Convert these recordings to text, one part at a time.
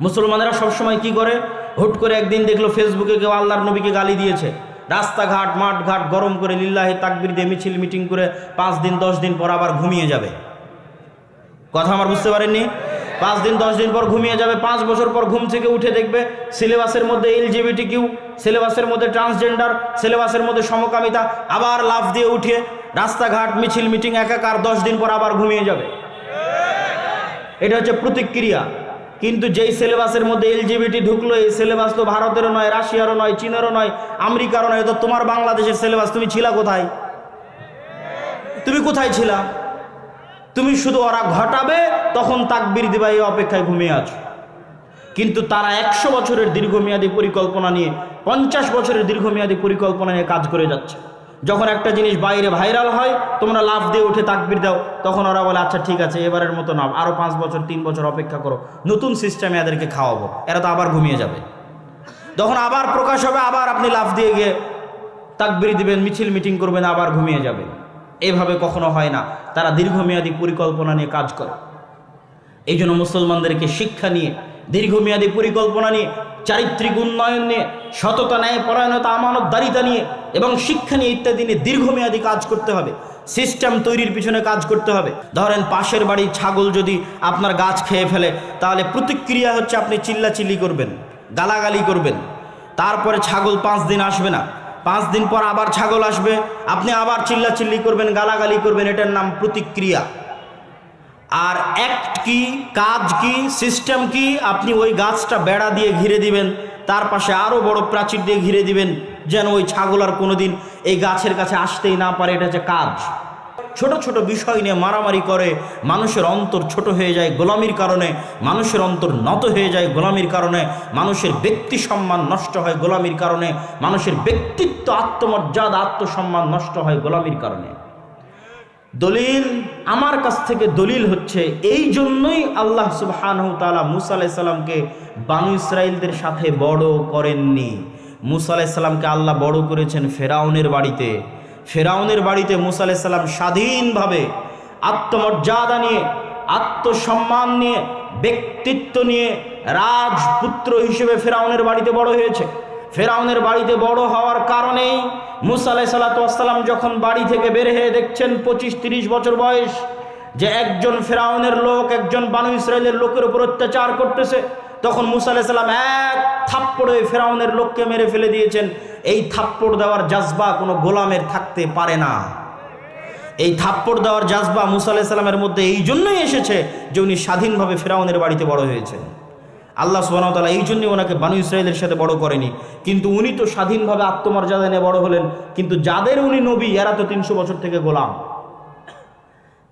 মুসলমানেরা সবসময় কি করে? হুট করে একদিন দেখল ফেসবুকে কেউ আল্লাহর নবীকে গালি দিয়েছে। রাস্তাঘাট মাঠ ঘাট গরম করে লিল্লাহি তাকবির দিয়ে মিছিল মিটিং করে পাঁচ দিন, দশ দিন পর আবার ঘুমিয়ে যাবে। কথা আমার বুঝতে পারেননি? পাঁচ দিন, দশ দিন পর ঘুমিয়ে যাবে, পাঁচ বছর পর ঘুম থেকে উঠে দেখবে সিলেবাসের মধ্যে এলজিবিটি কিউ সিলেবাসের মধ্যে ট্রান্সজেন্ডার, সিলেবাসের মধ্যে সমকামিতা, আবার লাফ দিয়ে উঠে রাস্তাঘাট, মিছিল, মিটিং, একাকার দশ দিন পর আবার ঘুমিয়ে যাবে। এটা হচ্ছে প্রতিক্রিয়া। কিন্তু যেই সিলেবাসের মধ্যে এলজিবিটি ঢুকলো, এই সিলেবাস তো ভারতেরও নয়, রাশিয়ারও নয়, চীনেরও নয়, আমেরিকারও নয়, তো তোমার বাংলাদেশের সিলেবাস তুমি ছিলা কোথায়? তুমি কোথায় ছিলা? তুমি শুধু ওরা ঘটাবে, তখন তাকবির দিবা, এই অপেক্ষায় ঘুমিয়ে আছো। কিন্তু তারা একশো বছরের দীর্ঘমেয়াদী পরিকল্পনা নিয়ে, পঞ্চাশ বছরের দীর্ঘমেয়াদী পরিকল্পনা নিয়ে কাজ করে যাচ্ছে। যখন একটা জিনিস বাইরে ভাইরাল হয়, তোমরা লাভ দিয়ে উঠে তাকবির দাও, তখন ওরা বলে আচ্ছা ঠিক আছে, এবারের মতো না আরও পাঁচ বছর, তিন বছর অপেক্ষা করো, নতুন সিস্টেমে এদেরকে খাওয়াবো, এরা তো আবার ঘুমিয়ে যাবে। তখন আবার প্রকাশ হবে, আবার আপনি লাভ দিয়ে গিয়ে তাকবির দিবেন, মিছিল মিটিং করবেন, আবার ঘুমিয়ে যাবে এভাবে কখনো হয় না, তারা দীর্ঘমেয়াদী পরিকল্পনা নিয়ে কাজ করে। এই জন্য মুসলমানদেরকে শিক্ষা নিয়ে দীর্ঘমেয়াদী পরিকল্পনা নিয়ে, চারিত্রিক উন্নয়ন নিয়ে, সততা, ন্যায় পরায়ণতা, আমানতদারিতা নিয়ে এবং শিক্ষা নিয়ে ইত্যাদি নিয়ে দীর্ঘমেয়াদী কাজ করতে হবে। সিস্টেম তৈরির পিছনে কাজ করতে হবে। ধরেন পাশের বাড়ির ছাগল যদি আপনার গাছ খেয়ে ফেলে, তাহলে প্রতিক্রিয়া হচ্ছে আপনি চিল্লাচিল্লি করবেন, গালাগালি করবেন। তারপরে ছাগল পাঁচ দিন আসবে না। পাঁচ দিন পর আবার ছাগল আসবে, আপনি আবার চিল্লাচিল্লি করবেন, গালাগালি করবেন, এটার নাম প্রতিক্রিয়া। আর অ্যাক্ট কি, কাজ কি সিস্টেম কি, আপনি ওই গাছটা বেড়া দিয়ে ঘিরে দিবেন, তার পাশে আরও বড় প্রাচীর দিয়ে ঘিরে দিবেন, যেন ওই ছাগল আর কোনোদিন এই গাছের কাছে আসতেই না পারে, এটা হচ্ছে কাজ। ছোট ছোট বিষয় নিয়ে মারামারি করে, মানুষের অন্তর ছোট হয়ে যায় গোলামির কারণে, মানুষের অন্তর নত হয়ে যায় গোলামির কারণে, মানুষের ব্যক্তি সম্মান নষ্ট হয় গোলামির কারণে, মানুষের ব্যক্তিত্ব আত্মমর্যাদা, আত্মসম্মান নষ্ট হয় গোলামির কারণে। দলিল, আমার কাছ থেকে দলিল হচ্ছে, এই জন্যই আল্লাহ সুবহানাহু তাআলা মুসা আলাইহিস সালামকে বানু ইসরাইলদের সাথে বড় করেননি। মুসা আলাইহিস সালামকে আল্লাহ বড় করেছেন ফেরাউনের বাড়িতে। ফেরাউনের বাড়িতে মুসা আলাইহিস সালাম স্বাধীনভাবে আত্মমর্যাদা নিয়ে, আত্মসম্মান নিয়ে, ব্যক্তিত্ব নিয়ে রাজপুত্র হিসেবে ফেরাউনের বাড়িতে বড় হয়েছে। ফেরাউনের বাড়িতে বড় হওয়ার কারণেই মুসা আলাই সাল্লাতাম যখন বাড়ি থেকে বের হয়ে দেখছেন পঁচিশ তিরিশ বছর বয়স, যে একজন ফেরাউনের লোক একজন বানু ইসরায়েলের লোকের উপর অত্যাচার করতেছে, তখন মুসা আলাহ সাল্লাম এক থাপ্পড়ে ফেরাউনের লোককে মেরে ফেলে দিয়েছেন। এই থাপ্পড় দেওয়ার জাজবা কোনো গোলামের থাকতে পারে না। এই থাপ্পড় দেওয়ার জাজবা মুসা আলাহ সাল্লামের মধ্যে এই জন্যই এসেছে যে উনি স্বাধীনভাবে ফেরাউনের বাড়িতে বড় হয়েছেন। আল্লাহ সোহানতালা এই জন্যই ওনাকে বানু ইসরায়েলের সাথে বড় করেনি। কিন্তু উনি তো স্বাধীনভাবে আত্মমর্যাদা নিয়ে বড় হলেন। কিন্তু যাদের উনি নবী, এরা তো তিনশো বছর থেকে গোলাম।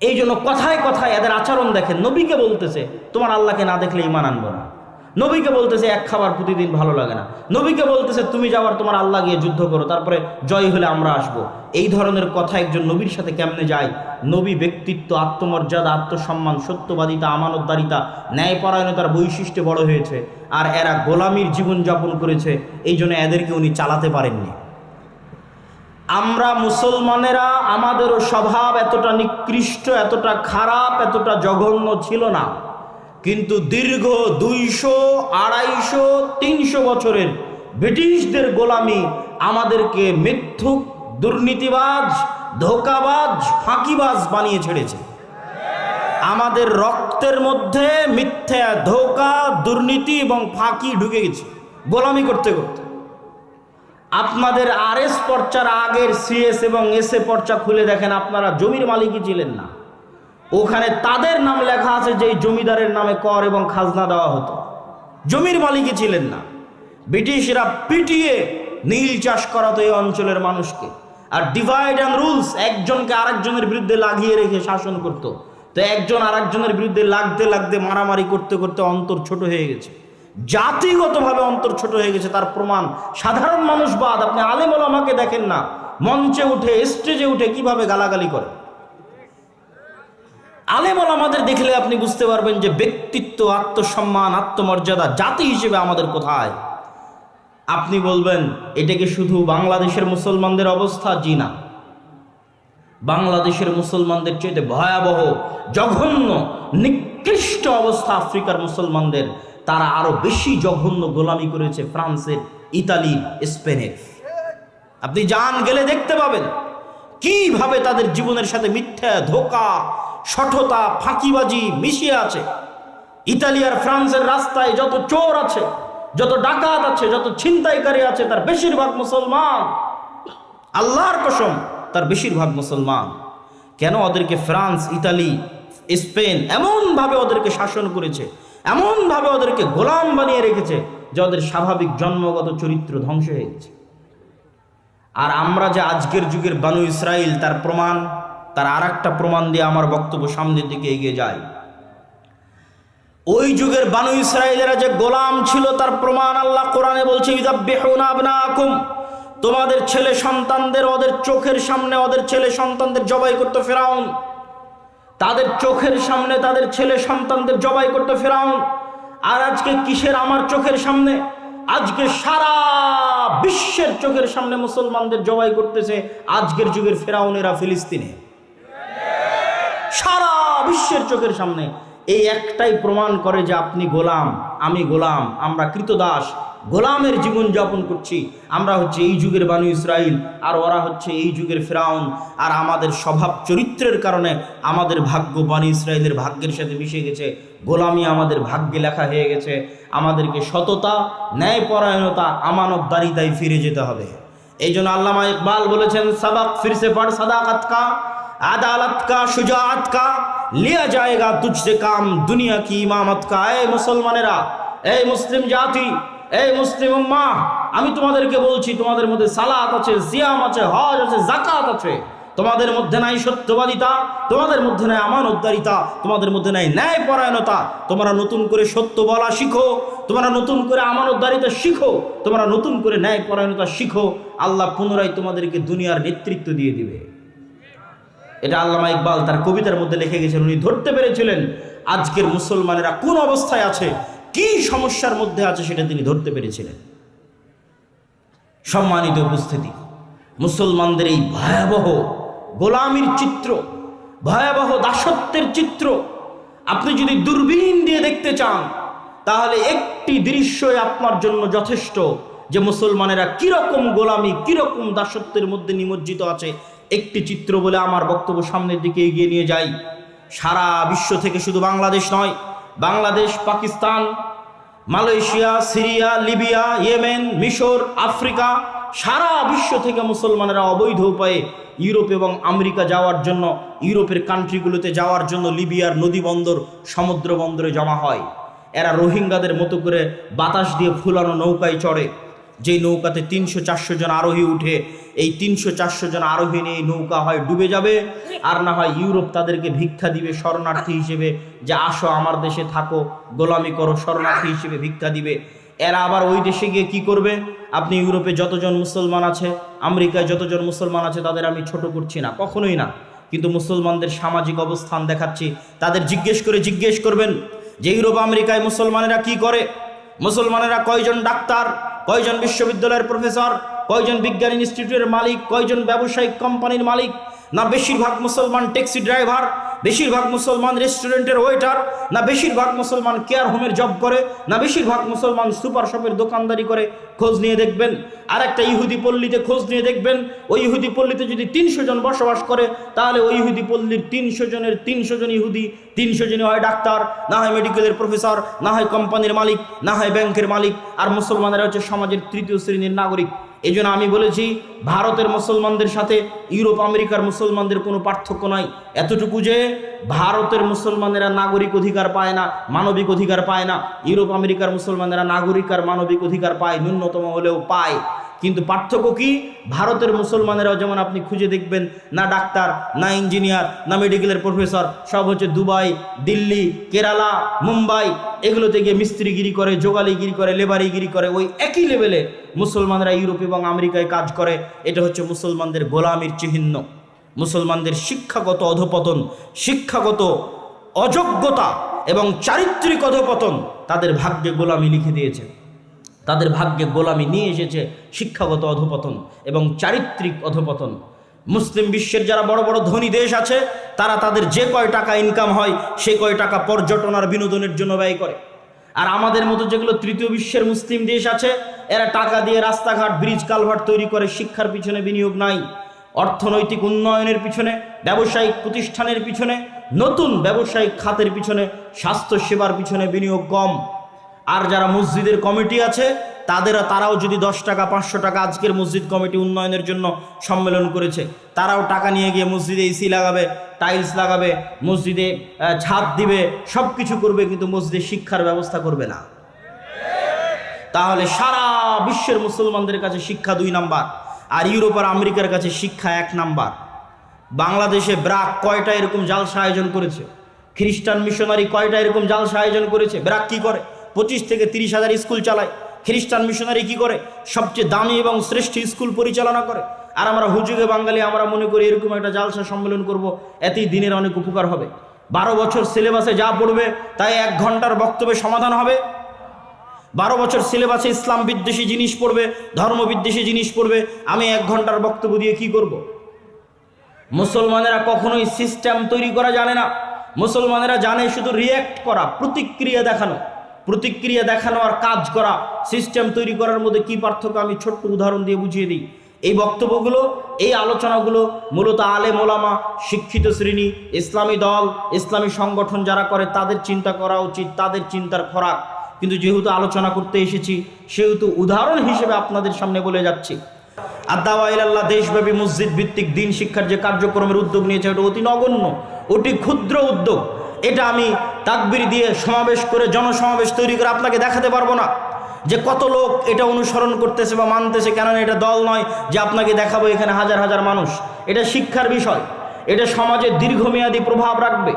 এই জন্য কথায় কথায় এদের আচরণ দেখেন। নবীকে বলতেছে, তোমার আল্লাহকে না দেখলে ইমান আনব না। নবীকে বলতেছে, এক খাবার প্রতিদিন ভালো লাগে না। নবীকে বলতেছে, তুমি যাওয়ার তোমার আল্লাহ গিয়ে যুদ্ধ করো, তারপরে জয় হলে আমরা আসব। এই ধরনের কথা একজন নবীর সাথে কেমনে যায়? নবী ব্যক্তিত্ব, আত্মমর্যাদা, আত্মসম্মান, সত্যবাদিতা, আমানতদারিতা, ন্যায়পরায়ণতার বৈশিষ্ট্য বড় হয়েছে। আর এরা গোলামির জীবনযাপন করেছে, এই জন্য এদেরকে উনি চালাতে পারেননি। আমরা মুসলমানেরা, আমাদেরও স্বভাব এতটা নিকৃষ্ট, এতটা খারাপ, এতটা জঘন্য ছিল না। কিন্তু দীর্ঘ দুইশো, আড়াইশো, তিনশো বছরের ব্রিটিশদের গোলামি আমাদেরকে মিথ্যুক, দুর্নীতিবাজ, ধোকাবাজ, ফাঁকিবাজ বানিয়ে ছেড়েছে। আমাদের রক্তের মধ্যে মিথ্যা, ধোকা, দুর্নীতি এবং ফাঁকি ঢুকে গেছে, গোলামি করতে করতে। আপনাদের আর এস পর্চার আগের সিএস এবং এস এ পর্চা খুলে দেখেন, আপনারা জমির মালিকই ছিলেন না। ওখানে তাদের নাম লেখা আছে যে জমিদারের নামে কর এবং খাজনা দেওয়া হতো। জমির মালিকই ছিলেন না। ব্রিটিশরা পিটিয়ে নীল চাষ করাতো এই অঞ্চলের মানুষকে। আর ডিভাইড অ্যান্ড রুলস একজনকে আরেকজনের বিরুদ্ধে লাগিয়ে রেখে শাসন করত। তো একজন আরেকজনের বিরুদ্ধে লাগতে লাগতে, মারামারি করতে করতে অন্তর ছোট হয়ে গেছে। জাতিগতভাবে অন্তর ছোট হয়ে গেছে, তার প্রমাণ। সাধারণ মানুষ বাদ, আপনি আলেমল আমাকে দেখেন না। মঞ্চে উঠে স্টেজে উঠে কীভাবে গালাগালি করে? আলেমল আমাদের দেখলে আপনি বুঝতে পারবেন যে ব্যক্তিত্ব, আত্মসম্মান, আত্মমর্যাদা জাতি হিসেবে আমাদের কোথায়? আপনি বলবেন, এটা কি শুধু বাংলাদেশের মুসলমানদের অবস্থা? জি না। বাংলাদেশের মুসলমানদের চেয়ে ভয়াবহ, জঘন্য, নিকৃষ্ট অবস্থা আফ্রিকার মুসলমানদের। তারা আরও বেশি জঘন্য গোলামি করেছে ফ্রান্সের, ইতালির, স্পেনের। আপনি যান গেলে দেখতে পাবেন, কীভাবে তাদের জীবনের সাথে মিথ্যা, ধোকা সঠতা ফাঁকিবাজি মিশিয়ে আছে। ইতালি আর ফ্রান্সের রাস্তায় যত চোর আছে, যত ডাকাত আছে, যত ছিনতাইকারী আছে, তার বেশিরভাগ মুসলমান। আল্লাহর কসম, তার বেশিরভাগ মুসলমান। কেন ওদেরকে ফ্রান্স, ইতালি, স্পেন এমনভাবে ওদেরকে শাসন করেছে, এমনভাবে ওদেরকে গোলাম বানিয়ে রেখেছে যে ওদের স্বাভাবিক জন্মগত চরিত্র ধ্বংস হয়ে গেছে। আর আমরা যে আজকের যুগের বানু ইসরায়েল তার প্রমাণ তার আর প্রমাণ দিয়ে আমার বক্তব্য সামনের দিকে এগিয়ে যায়। ওই যুগের বানু ইসরায়েলেরা যে গোলাম ছিল, তার প্রমাণ আল্লাহ কোরআনে বলছে তোমাদের ছেলে সন্তানদের, ওদের চোখের সামনে ওদের ছেলে সন্তানদের জবাই করতে ফেরাউন। তাদের চোখের সামনে তাদের ছেলে সন্তানদের জবাই করতে ফেরাউন। আর আজকে কিসের আমার চোখের সামনে? আজকে সারা বিশ্বের চোখের সামনে মুসলমানদের জবাই করতেছে আজকের যুগের ফেরাউনেরা ফিলিস্তিনে। সারা বিশ্বের চোখের সামনে এই একটাই প্রমাণ করে যে আপনি গোলাম, আমি গোলাম, আমরা কৃতদাস, গোলামের জীবন যাপন করছি। আমরা হচ্ছে এই যুগের বানু ইসরাইল, আর ওরা হচ্ছে এই যুগের ফেরাউন। আর আমাদের স্বভাব চরিত্রের কারণে আমাদের ভাগ্য বানু ইসরায়েলের ভাগ্যের সাথে মিশে গেছে। গোলামি আমাদের ভাগ্যে লেখা হয়ে গেছে। আমাদেরকে সততা, ন্যায়পরায়ণতা, আমানতদারিতায় ফিরে যেতে হবে। এই জন্য আল্লামা ইকবাল বলেছেন সাবাক ফিরসে পড়, সাদাকাত কা। আদালত কা সুজাত কা, লিয়া যায়গা তুঝসে কাম দুনিয়া কি ইমামত কা। এই মুসলমানেরা এই মুসলিম জাতি এই মুসলিম উম্মাহ, আমি তোমাদেরকে বলছি, তোমাদের মধ্যে সালাত আছে, সিয়াম আছে, হজ আছে জাকাত আছে। তোমাদের মধ্যে নাই সত্যবাদিতা, তোমাদের মধ্যে নাই আমানতদারিতা, তোমাদের মধ্যে নাই ন্যায় পরায়ণতা তোমরা নতুন করে সত্য বলা শিখো, তোমরা নতুন করে আমানতদারিতা শিখো, তোমরা নতুন করে ন্যায় পরায়ণতা শিখো। আল্লাহ পুনরায় তোমাদেরকে দুনিয়ার নেতৃত্ব দিয়ে দিবে। এটা আল্লামা ইকবাল তার কবিতার মধ্যে লিখে গেছেন, উনি ধরতে পেরেছিলেন আজকের মুসলমানেরা কোন অবস্থায় আছে, কি সমস্যার মধ্যে আছে সেটা তিনি ধরতে পেরেছিলেন। সম্মানিত উপস্থিতি, মুসলমানদের এই ভয়াবহ গোলামির চিত্র, ভয়াবহ দাসত্বের চিত্র, আপনি যদি দূরবীন দিয়ে দেখতে চান, তাহলে একটি দৃশ্যই আপনার জন্য যথেষ্ট যে মুসলমানেরা কীরকম গোলামি, কীরকম দাসত্বের মধ্যে নিমজ্জিত আছে একটি চিত্র বলে আমার বক্তব্য সামনের দিকে এগিয়ে নিয়ে যাই। সারা বিশ্ব থেকে শুধু বাংলাদেশ নয়, Bangladesh, Pakistan, Malaysia, Syria, Libya, Yemen, মিশর, আফ্রিকা, সারা বিশ্ব থেকে মুসলমানেরা অবৈধ উপায়ে ইউরোপ এবং আমেরিকা যাওয়ার জন্য, ইউরোপের কান্ট্রিগুলোতে যাওয়ার জন্য লিবিয়ার নদী বন্দর, সমুদ্র বন্দরে জমা হয়। এরা রোহিঙ্গাদের মতো করে বাতাস দিয়ে ফুলানো নৌকায় চড়ে। যেই নৌকাতে তিনশো চারশো জন আরোহী উঠে, এই তিনশো চারশো জন আরোহী নিয়ে নৌকা হয় ডুবে যাবে। আর না হয় ইউরোপ তাদেরকে ভিক্ষা দিবে শরণার্থী হিসেবে যে আসো আমার দেশে থাকো, গোলামি করো, শরণার্থী হিসেবে ভিক্ষা দিবে। এরা আবার ওই দেশে গিয়ে কি করবে? আপনি ইউরোপে যতজন মুসলমান আছে, আমেরিকায় যতজন মুসলমান আছে, তাদের আমি ছোট করছি না, কখনোই না। কিন্তু মুসলমানদের সামাজিক অবস্থান দেখাচ্ছি। তাদের জিজ্ঞেস করে জিজ্ঞেস করবেন যে, ইউরোপ, আমেরিকায় মুসলমানেরা কি করে? মুসলমানেরা কয়জন ডাক্তার, কয়জন বিশ্ববিদ্যালয়ের প্রফেসর, কয়জন বিজ্ঞান ইনস্টিটিউটের মালিক, কয়জন ব্যবসায়িক কোম্পানির মালিক, না বেশিরভাগ মুসলমান ট্যাক্সি ড্রাইভার বেশিরভাগ মুসলমান রেস্টুরেন্টের ওয়েটার না বেশিরভাগ মুসলমান কেয়ার হোমের জব করে, না বেশিরভাগ মুসলমান সুপার শপের দোকানদারি করে, খোঁজ নিয়ে দেখবেন। আর একটা ইহুদি পল্লীতে খোঁজ নিয়ে দেখবেন, ওই ইহুদি পল্লীতে যদি তিনশো জন বসবাস করে, তাহলে ওই ইহুদি পল্লীর তিনশো জনের তিনশো জন ইহুদি, তিনশো জনই হয় ডাক্তার, না হয় মেডিকেলের প্রফেসর না হয় কোম্পানির মালিক, না হয় ব্যাংকের মালিক, আর মুসলমানেরা হচ্ছে সমাজের তৃতীয় শ্রেণির নাগরিক। এই আমি বলেছি, ভারতের মুসলমানদের সাথে, ইউরোপ, আমেরিকার মুসলমানদের কোনো পার্থক্য নাই। এতটুকু যে, ভারতের মুসলমানেরা নাগরিক অধিকার পায় না, মানবিক অধিকার পায় না, ইউরোপ, আমেরিকার মুসলমানেরা নাগরিক আর মানবিক অধিকার পায়, ন্যূনতম হলেও পায়। কিন্তু পার্থক্য কি? ভারতের মুসলমানেরাও যেমন আপনি খুঁজে দেখবেন, না ডাক্তার, না ইঞ্জিনিয়ার, না মেডিকেলের প্রফেসর, সব হচ্ছে দুবাই, দিল্লি, কেরালা, মুম্বাই, এগুলোতে গিয়ে মিস্ত্রিগিরি করে, জোগালিগিরি করে, লেবারিগিরি করে, ওই একই লেভেলে মুসলমানরা ইউরোপ এবং আমেরিকায় কাজ করে। এটা হচ্ছে মুসলমানদের গোলামির চিহ্ন। মুসলমানদের শিক্ষাগত অধপতন, শিক্ষাগত অযোগ্যতা এবং চারিত্রিক অধপতন তাদের ভাগ্যে গোলামি লিখে দিয়েছে। তাদের ভাগ্যে গোলামি নিয়ে এসেছে শিক্ষাগত অধপতন এবং চারিত্রিক অধপতন। মুসলিম বিশ্বের যারা বড় বড় ধনী দেশ আছে, তারা তাদের যে কয় টাকা ইনকাম হয় সে কয় টাকা পর্যটন আর বিনোদনের জন্য ব্যয় করে। আর আমাদের মতো যেগুলো তৃতীয় বিশ্বের মুসলিম দেশ আছে, এরা টাকা দিয়ে রাস্তাঘাট ব্রিজ কালভার্ট তৈরি করে শিক্ষার পিছনে বিনিয়োগ নাই। অর্থনৈতিক উন্নয়নের পিছনে, ব্যবসায়িক প্রতিষ্ঠানের পিছনে, নতুন ব্যবসায়িক খাতের পিছনে স্বাস্থ্য সেবার পিছনে বিনিয়োগ কম। আর যারা মসজিদের কমিটি আছে, তাদের, তারাও যদি দশ টাকা, পাঁচশো টাকা আজকের মসজিদ কমিটি উন্নয়নের জন্য সম্মেলন করেছে, তারাও টাকা নিয়ে গিয়ে মসজিদে এসি লাগাবে, টাইলস লাগাবে, মসজিদে ছাদ দিবে সব কিছু করবে, কিন্তু মসজিদে শিক্ষার ব্যবস্থা করবে না। তাহলে সারা বিশ্বের মুসলমানদের কাছে শিক্ষা দুই নাম্বার, আর ইউরোপ আর আমেরিকার কাছে শিক্ষা এক নাম্বার। বাংলাদেশে ব্রাক কয়টা এরকম জালসা আয়োজন করেছে? খ্রিস্টান মিশনারি কয়টা এরকম জালসা আয়োজন করেছে? ব্রাক কি করে? পঁচিশ থেকে তিরিশ হাজার স্কুল চালায়। খ্রিস্টান মিশনারি কি করে? সবচেয়ে দামি এবং শ্রেষ্ঠ স্কুল পরিচালনা করে। আর আমরা হুজুগে বাঙালি, আমরা মনে করি এরকম একটা জালসা সম্মেলন করব, এতেই দিনের অনেক উপকার হবে। বারো বছর সিলেবাসে যা পড়বে, তাই এক ঘণ্টার বক্তব্যে সমাধান হবে। বারো বছর সিলেবাসে ইসলাম বিদ্বেষী জিনিস পড়বে, ধর্ম বিদ্বেষী জিনিস পড়বে, আমি এক ঘণ্টার বক্তব্য দিয়ে কি করব। মুসলমানেরা কখনোই সিস্টেম তৈরি করা জানে না। মুসলমানেরা জানে শুধু রিয়্যাক্ট করা, প্রতিক্রিয়া দেখানো। প্রতিক্রিয়া দেখানো আর কাজ করা সিস্টেম তৈরি করার মধ্যে কি পার্থক্য আমি ছোট্ট উদাহরণ দিয়ে বুঝিয়ে দিই। এই বক্তব্যগুলো, এই আলোচনাগুলো মূলত আলে মোলামা শিক্ষিত শ্রেণি, ইসলামী দল, ইসলামী সংগঠন যারা করে, তাদের চিন্তা করা উচিত, তাদের চিন্তার খোরাক। কিন্তু যেহেতু আলোচনা করতে এসেছি, সেহেতু উদাহরণ হিসেবে আপনাদের সামনে বলে যাচ্ছি। আদাওয়াইল্লাহ দেশব্যাপী মসজিদ ভিত্তিক দিন শিক্ষার যে কার্যক্রমের উদ্যোগ নিয়েছে ওটা অতি নগণ্য ওটি ক্ষুদ্র উদ্যোগ। এটা আমি তাকবির দিয়ে সমাবেশ করে জনসমাবেশ তৈরি করে আপনাকে দেখাতে পারব না। যে কত লোক এটা অনুসরণ করতেছে বা মানতেছে, কেননা এটা দল নয় যে আপনাকে দেখাবো এখানে হাজার হাজার মানুষ। এটা শিক্ষার বিষয়। এটা সমাজে দীর্ঘমেয়াদী প্রভাব রাখবে,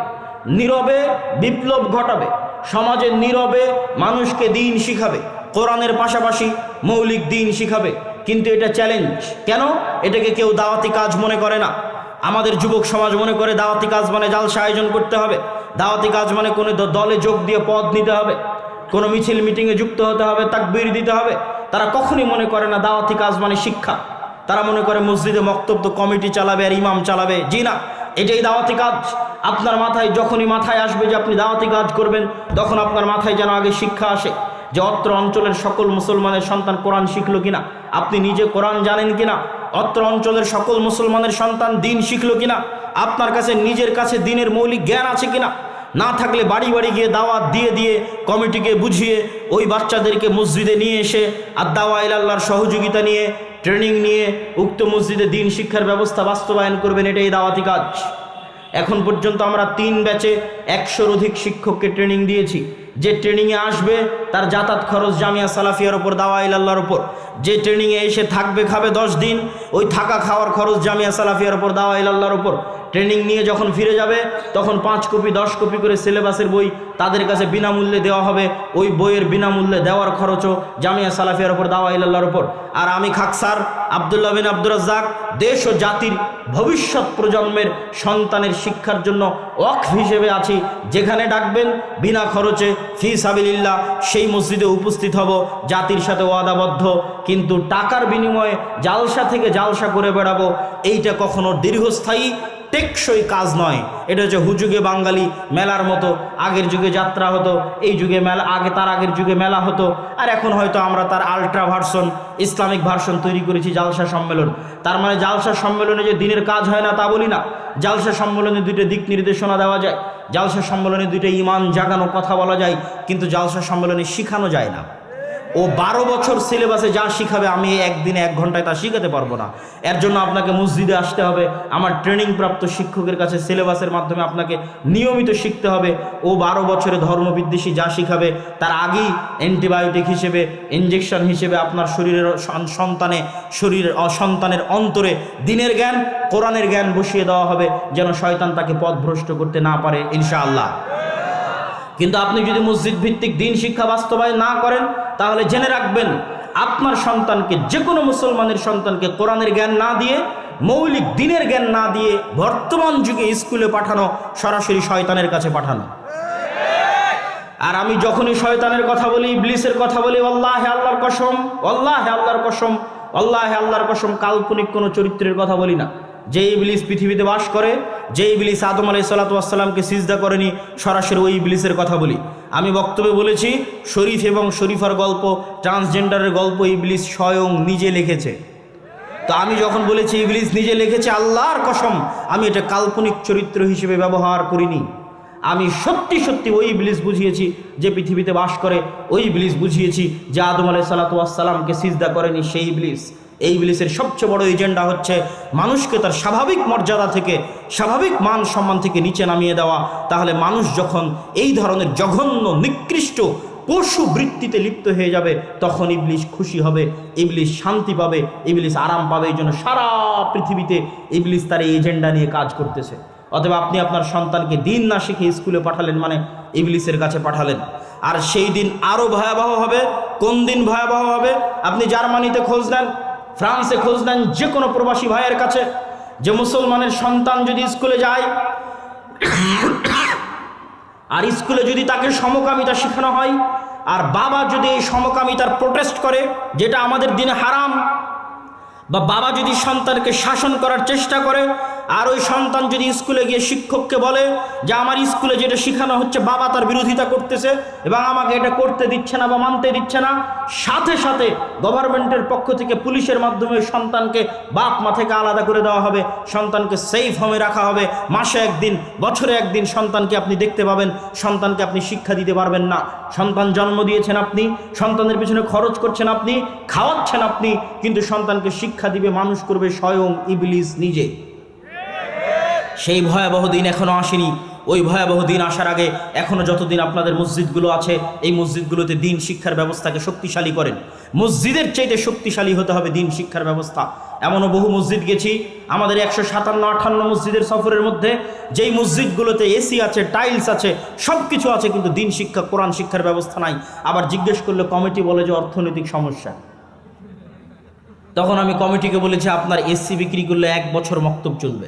নীরবে বিপ্লব ঘটাবে সমাজের নীরবে মানুষকে দিন শিখাবে, কোরআনের পাশাপাশি মৌলিক দিন শিখাবে। কিন্তু এটা চ্যালেঞ্জ কেন? এটাকে কেউ দাওয়াতি কাজ মনে করে না। আমাদের যুবক সমাজ মনে করে দাওয়াতি কাজ মানে জালসা আয়োজন করতে হবে। দাওয়াতি কাজ মানে কোনো দলে যোগ দিয়ে পদ নিতে হবে। কোনো মিছিল, মিটিংয়ে যুক্ত হতে হবে, তাকবীর দিতে হবে। তারা কখনই মনে করে না দাওয়াতি কাজ মানে শিক্ষা। তারা মনে করে মসজিদে বক্তব্য কমিটি চালাবে আর ইমাম চালাবে। জি না, এটাই দাওয়াতি কাজ। আপনার মাথায় যখনই মাথায় আসবে যে আপনি দাওয়াতি কাজ করবেন, তখন আপনার মাথায় যেন আগে শিক্ষা আসে যে অত্র অঞ্চলের সকল মুসলমানের সন্তান কোরআন শিখলো কিনা, আপনি নিজে কোরআন জানেন কিনা অত্র অঞ্চলের সকল মুসলমানের সন্তান দিন শিখলো কিনা? আপনার কাছে, নিজের কাছে দিনের মৌলিক জ্ঞান আছে কিনা? না থাকলে বাড়ি বাড়ি গিয়ে দাওয়াত দিয়ে দিয়ে কমিটিকে বুঝিয়ে ওই বাচ্চাদেরকে মসজিদে নিয়ে এসে আর দাওয়া আল্লাহর সহযোগিতা নিয়ে, ট্রেনিং নিয়ে উক্ত মসজিদে দিন শিক্ষার ব্যবস্থা বাস্তবায়ন করবেন, এটাই দাওয়াতি কাজ। এখন পর্যন্ত আমরা তিন ব্যাচে একশোর অধিক শিক্ষককে ট্রেনিং দিয়েছি। যে ট্রেনিংয়ে আসবে, তার যাতায়াত খরচ জামিয়া সালাফিয়ার ওপর দাওয়া ইল্লাহর ওপর যে ট্রেনিংয়ে এসে থাকবে, খাবে দশ দিন, ওই থাকা খাওয়ার খরচ জামিয়া সালাফিয়ার ওপর দাওয়া ইল্লাহর ওপর ট্রেনিং নিয়ে যখন ফিরে যাবে, তখন পাঁচ কপি, দশ কপি করে সিলেবাসের বই তাদের কাছে বিনামূল্যে দেওয়া হবে। ওই বইয়ের বিনামূল্যে দেওয়ার খরচও জামিয়া সালাফিয়ার ওপর, দাওয়া ইল্লাহর ওপর। আর আমি খাকসার আবদুল্লাহ বিন আব্দুর রাজ্জাক, দেশ ও জাতির ভবিষ্যৎ প্রজন্মের সন্তানের শিক্ষার জন্য ওয়াকফ হিসেবে আছি। যেখানে ডাকবেন, বিনা খরচে, ফি সাবিলিল্লাহ, সেই মসজিদে উপস্থিত হব, জাতির সাথে ওয়াদাবদ্ধ। কিন্তু টাকার বিনিময়ে জালসা থেকে জালসা করে বেড়াবো, এইটা কখনো দীর্ঘস্থায়ী টেকসই কাজ নয়। এটা হচ্ছে হুযুগে বাঙালি মেলার মতো। আগের যুগে যাত্রা হতো, এই যুগে মেলা, আগে তার আগের যুগে মেলা হতো। আর এখন হয়তো আমরা তার আলট্রা ভার্সন ইসলামিক ভার্সন তৈরি করেছি জালসা সম্মেলন। তার মানে জালসা সম্মেলনে যে দিনের কাজ হয় না তা বলি না। জালসা সম্মেলনে দুইটা দিক নির্দেশনা দেওয়া যায়। জালসা সম্মেলনে দুইটা ইমান জাগানো কথা বলা যায়, কিন্তু জালসা সম্মেলনে শিখানো যায় না। ও বারো বছর সিলেবাসে যা শিখাবে, আমি একদিনে এক ঘন্টায় তা শিখাতে পারব না। এর জন্য আপনাকে মসজিদে আসতে হবে, আমার ট্রেনিং প্রাপ্ত শিক্ষকের কাছে সিলেবাসের মাধ্যমে আপনাকে নিয়মিত শিখতে হবে। ও বারো বছরে ধর্মবিদ্বেষী যা শিখাবে, তার আগেই অ্যান্টিবায়োটিক হিসেবে ইঞ্জেকশন হিসেবে আপনার শরীরের সন্তানে, শরীরের অ- সন্তানের অন্তরে দিনের জ্ঞান, কোরআনের জ্ঞান বসিয়ে দেওয়া হবে, যেন শয়তান তাকে পথভ্রষ্ট করতে না পারে, ইনশাআল্লাহ। কিন্তু আপনি যদি মসজিদ ভিত্তিক দিন শিক্ষা বাস্তবায়ন না করেন, তাহলে জেনে রাখবেন, আপনার সন্তানকে যে কোনো মুসলমানের সন্তানকে কোরআনের জ্ঞান না দিয়ে, মৌলিক দিনের জ্ঞান না দিয়ে বর্তমান যুগে স্কুলে পাঠানো, সরাসরি শয়তানের কাছে পাঠানো। আর আমি যখনই শয়তানের কথা বলি, ইবলিসের কথা বলি আল্লাহ হে আল্লাহর কসম আল্লাহ হে আল্লাহর কসম আল্লাহ হে আল্লাহর কসম, কাল্পনিক কোনো চরিত্রের কথা বলি না। যে ইবলিস পৃথিবীতে বাস করে যে ইবলিস আদম আলাই সাল্লাতামকে সিজদা করেনি, সরাসরি ওই ইবলিসের কথা বলি। আমি বক্তব্যে বলেছি, শরীফ এবং শরীফার গল্প, ট্রান্সজেন্ডারের গল্প ইবলিস স্বয়ং নিজে লিখেছে। তো আমি যখন বলেছি, ইবলিস নিজে লিখেছে, আল্লাহর কসম, আমি এটা কাল্পনিক চরিত্র হিসেবে ব্যবহার করিনি। আমি সত্যি সত্যি ওই ইবলিস বুঝিয়েছি, যে পৃথিবীতে বাস করে, ওই ইবলিস বুঝিয়েছি যে আদম আলাই সাল্লাতামকে সিজদা করেনি সেই ইবলিস। এই ইবলিসের সবচেয়ে বড় এজেন্ডা হচ্ছে মানুষকে তার স্বাভাবিক মর্যাদা থেকে, স্বাভাবিক মান সম্মান থেকে নিচে নামিয়ে দেওয়া। তাহলে মানুষ যখন এই ধরনের জঘন্য, নিকৃষ্ট পশু বৃত্তিতে লিপ্ত হয়ে যাবে, তখন ইবলিশ খুশি হবে ইবলিশ শান্তি পাবে ইবলিশ আরাম পাবে। এই জন্য সারা পৃথিবীতে ইবলিশ তার এই এজেন্ডা নিয়ে কাজ করতেছে। অথবা আপনি আপনার সন্তানকে দিন না শিখে স্কুলে পাঠালেন মানে ইবলিসের কাছে পাঠালেন। আর সেই দিন আরও ভয়াবহ হবে। কোন দিন ভয়াবহ হবে? আপনি জার্মানিতে খোঁজ নেন। ফ্রান্সে খোঁজ নেন যে কোনো প্রবাসী ভাইয়ের কাছে, যে মুসলমানের সন্তান যদি স্কুলে যায়, আর স্কুলে যদি তাকে সমকামিতা শেখানো হয়, আর বাবা যদি এই সমকামিতার প্রোটেস্ট করে, যেটা আমাদের দিনে হারাম, বা বাবা যদি সন্তানকে শাসন করার চেষ্টা করে আর ওই সন্তান যদি স্কুলে গিয়ে শিক্ষককে বলে যে আমার স্কুলে যেটা শেখানো হচ্ছে, বাবা তার বিরোধিতা করতেছে এবং আমাকে এটা করতে দিচ্ছে না বা মানতে দিচ্ছে না, সাথে সাথে গভর্নমেন্টের পক্ষ থেকে পুলিশের মাধ্যমে সন্তানকে বাপ মা থেকে আলাদা করে দেওয়া হবে, সন্তানকে সেফ হোমে রাখা হবে। মাসে একদিন, বছরে একদিন সন্তানকে আপনি দেখতে পাবেন, সন্তানকে আপনি শিক্ষা দিতে পারবেন না। সন্তান জন্ম দিয়েছেন আপনি, সন্তানের পিছনে খরচ করছেন আপনি, খাওয়াচ্ছেন আপনি, কিন্তু সন্তানকে শিক্ষা দিবে মানুষ করবে স্বয়ং ইবলিস নিজে। সেই ভয়াবহ দিন এখনও আসেনি। ওই ভয়াবহ দিন আসার আগে এখনও যতদিন আপনাদের মসজিদগুলো আছে, এই মসজিদগুলোতে দিন শিক্ষার ব্যবস্থাকে শক্তিশালী করেন। মসজিদের চাইতে শক্তিশালী হতে হবে দিন শিক্ষার ব্যবস্থা। এমনও বহু মসজিদ গেছি, আমাদের একশো সাতান্ন আটান্ন মসজিদের সফরের মধ্যে যেই মসজিদগুলোতে এসি আছে টাইলস আছে সব কিছু আছে, কিন্তু দিন শিক্ষা, কোরআন শিক্ষার ব্যবস্থা নাই। আবার জিজ্ঞেস করলে কমিটি বলে যে অর্থনৈতিক সমস্যা। তখন আমি কমিটিকে বলেছি, আপনার এসি বিক্রি করলে এক বছর মক্তব চলবে।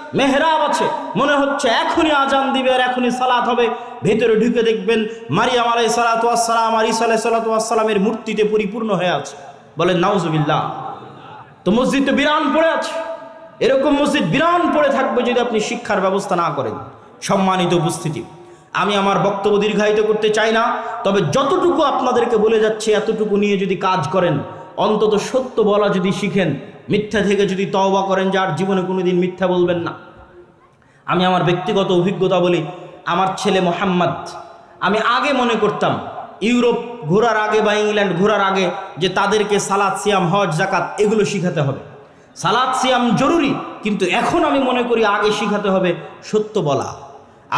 মেহরাব আছে। মনে হচ্ছে এখনই আজান দিবে আর এখনই সালাত হবে। ভেতরে ঢুকে দেখবেন মারিয়াম আলাই সালাতাম আর ইসা আলাই সালাতামের মূর্তিতে পরিপূর্ণ হয়ে আছে। বলেন, নাউজুবিল্লাহ। তো মসজিদ তো বিরান পড়ে আছে। এরকম মসজিদ বিরান পড়ে থাকবে যদি আপনি শিক্ষার ব্যবস্থা না করেন। সম্মানিত উপস্থিতি, আমি আমার বক্তব্য দীর্ঘায়িত করতে চাই না, তবে যতটুকু আপনাদেরকে বলে যাচ্ছে, এতটুকু নিয়ে যদি কাজ করেন, অন্তত সত্য বলা যদি শিখেন মিথ্যা থেকে যদি তওবা করেন, যার জীবনে কোনোদিন মিথ্যা বলবেন না। আমি আমার ব্যক্তিগত অভিজ্ঞতা বলি, আমার ছেলে মোহাম্মদ, আমি আগে মনে করতাম, ইউরোপ ঘোরার আগে বা ইংল্যান্ড ঘোরার আগে যে তাদেরকে সালাদ সিয়াম, হজ জাকাত এগুলো শিখাতে হবে। সালাদ সিয়াম জরুরি, কিন্তু এখন আমি মনে করি আগে শিখাতে হবে সত্য বলা,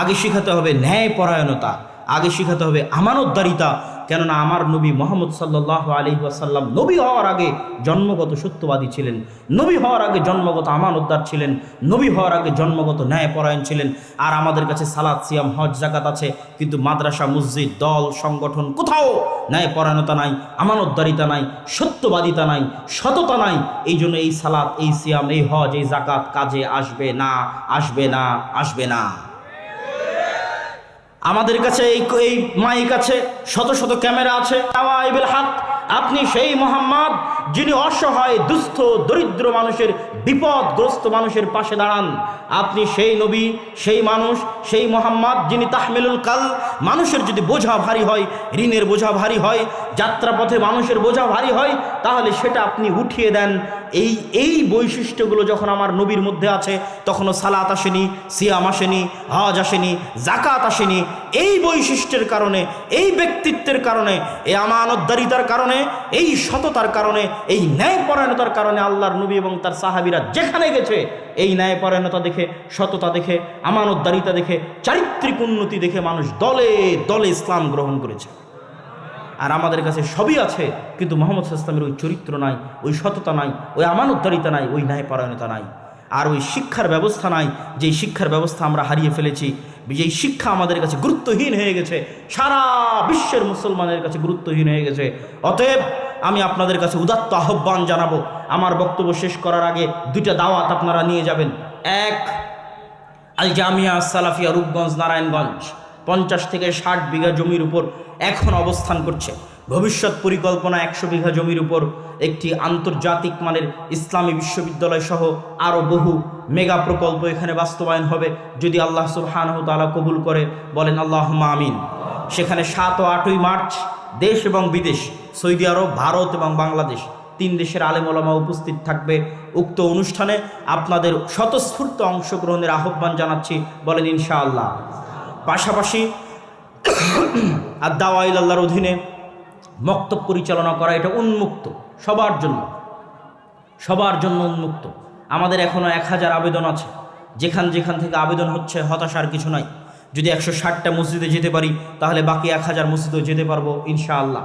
আগে শিখাতে হবে ন্যায় পরায়ণতা আগে শিখাতে হবে আমানতদারিতা। কেননা আমার নবী মোহাম্মদ সাল্লাহ আলী ওয়াসাল্লাম নবী হওয়ার আগে জন্মগত সত্যবাদী ছিলেন। নবী হওয়ার আগে জন্মগত আমানতদার ছিলেন। নবী হওয়ার আগে জন্মগত ন্যায়পরায়ণ ছিলেন। আর আমাদের কাছে সালাদ সিয়াম, হজ জাকাত আছে। কিন্তু মাদ্রাসা, মসজিদ, দল, সংগঠন কোথাও ন্যায়পরায়ণতা নাই, আমানতদারিতা নাই, সত্যবাদিতা নাই, সততা নাই। এই জন্য এই সালাদ এই সিয়াম, এই হজ, এই জাকাত কাজে আসবে না আসবে না আসবে না। আমাদের কাছে এই এই মাইক আছে, শত শত ক্যামেরা আছে। আওয়াইবিল আপনি সেই মোহাম্মদ যিনি অসহায়, দুস্থ, দরিদ্র মানুষের, বিপদগ্রস্ত মানুষের পাশে দাঁড়ান। আপনি সেই নবী, সেই মানুষ, সেই মোহাম্মদ যিনি তাহমিলুল কাল, মানুষের যদি বোঝা ভারী হয়, ঋণের বোঝা ভারী হয়, যাত্রাপথে মানুষের বোঝা ভারী হয়, তাহলে সেটা আপনি উঠিয়ে দেন। এই এই বৈশিষ্ট্যগুলো যখন আমার নবীর মধ্যে আছে, তখনও সালাত আসেনি, সিয়াম আসেনি, হজ আসেনি জাকাত আসেনি। এই বৈশিষ্ট্যের কারণে, এই ব্যক্তিত্বের কারণে, এই আমানতদারিতার কারণে, এই সততার কারণে, এই ন্যায়পরায়ণতার কারণে আল্লাহর নবী এবং তার সাহাবিরা যেখানে গেছে, এই ন্যায়পরায়ণতা দেখে, সততা দেখে, আমানতদারিতা দেখে, চারিত্রিক উন্নতি দেখে মানুষ দলে দলে ইসলাম গ্রহণ করেছে। আর আমাদের কাছে সবই আছে, কিন্তু মোহাম্মদ ইসলামের ওই চরিত্র নাই, ওই সততা নাই, ওই আমানতদারিতা নাই, ওই ন্যায়পরায়ণতা নাই। আর ওই শিক্ষার ব্যবস্থা নাই, যেই শিক্ষার ব্যবস্থা আমরা হারিয়ে ফেলেছি, যেই শিক্ষা আমাদের কাছে গুরুত্বহীন হয়ে গেছে, সারা বিশ্বের মুসলমানের কাছে গুরুত্বহীন হয়ে গেছে। অতএব আমি আপনাদের কাছে উদাত্ত আহ্বান জানাব, আমার বক্তব্য শেষ করার আগে দুইটা দাওয়াত আপনারা নিয়ে যাবেন। এক আল জামিয়া সালাফিয়া রূপগঞ্জ, নারায়ণগঞ্জ। পঞ্চাশ থেকে ষাট বিঘা জমির উপর এখন অবস্থান করছে। ভবিষ্যৎ পরিকল্পনা একশো বিঘা জমির উপর একটি আন্তর্জাতিক মানের ইসলামী বিশ্ববিদ্যালয় সহ আরও বহু মেগা প্রকল্প এখানে বাস্তবায়ন হবে যদি আল্লাহ সুবহানাহু তাআলা কবুল করে, বলেন আল্লাহ আমিন। সেখানে সাত ও আটই মার্চ দেশ এবং বিদেশ, সৌদি আরব, ভারত এবং বাংলাদেশ তিন দেশের আলেমোলামা উপস্থিত থাকবে। উক্ত অনুষ্ঠানে আপনাদের স্বতঃস্ফূর্ত অংশগ্রহণের আহ্বান জানাচ্ছি, বলেন ইনশাআল্লাহ। পাশাপাশি আর দাওয়াইল আল্লাহর অধীনে মক্তব পরিচালনা করা এটা উন্মুক্ত, সবার জন্য। সবার জন্য উন্মুক্ত। আমাদের এখনও এক হাজার আবেদন আছে। যেখান যেখান থেকে আবেদন হচ্ছে হতাশার কিছু নাই। যদি একশো ষাটটা মসজিদে যেতে পারি, তাহলে বাকি এক হাজার মসজিদেও যেতে পারব, ইনশাআল্লাহ।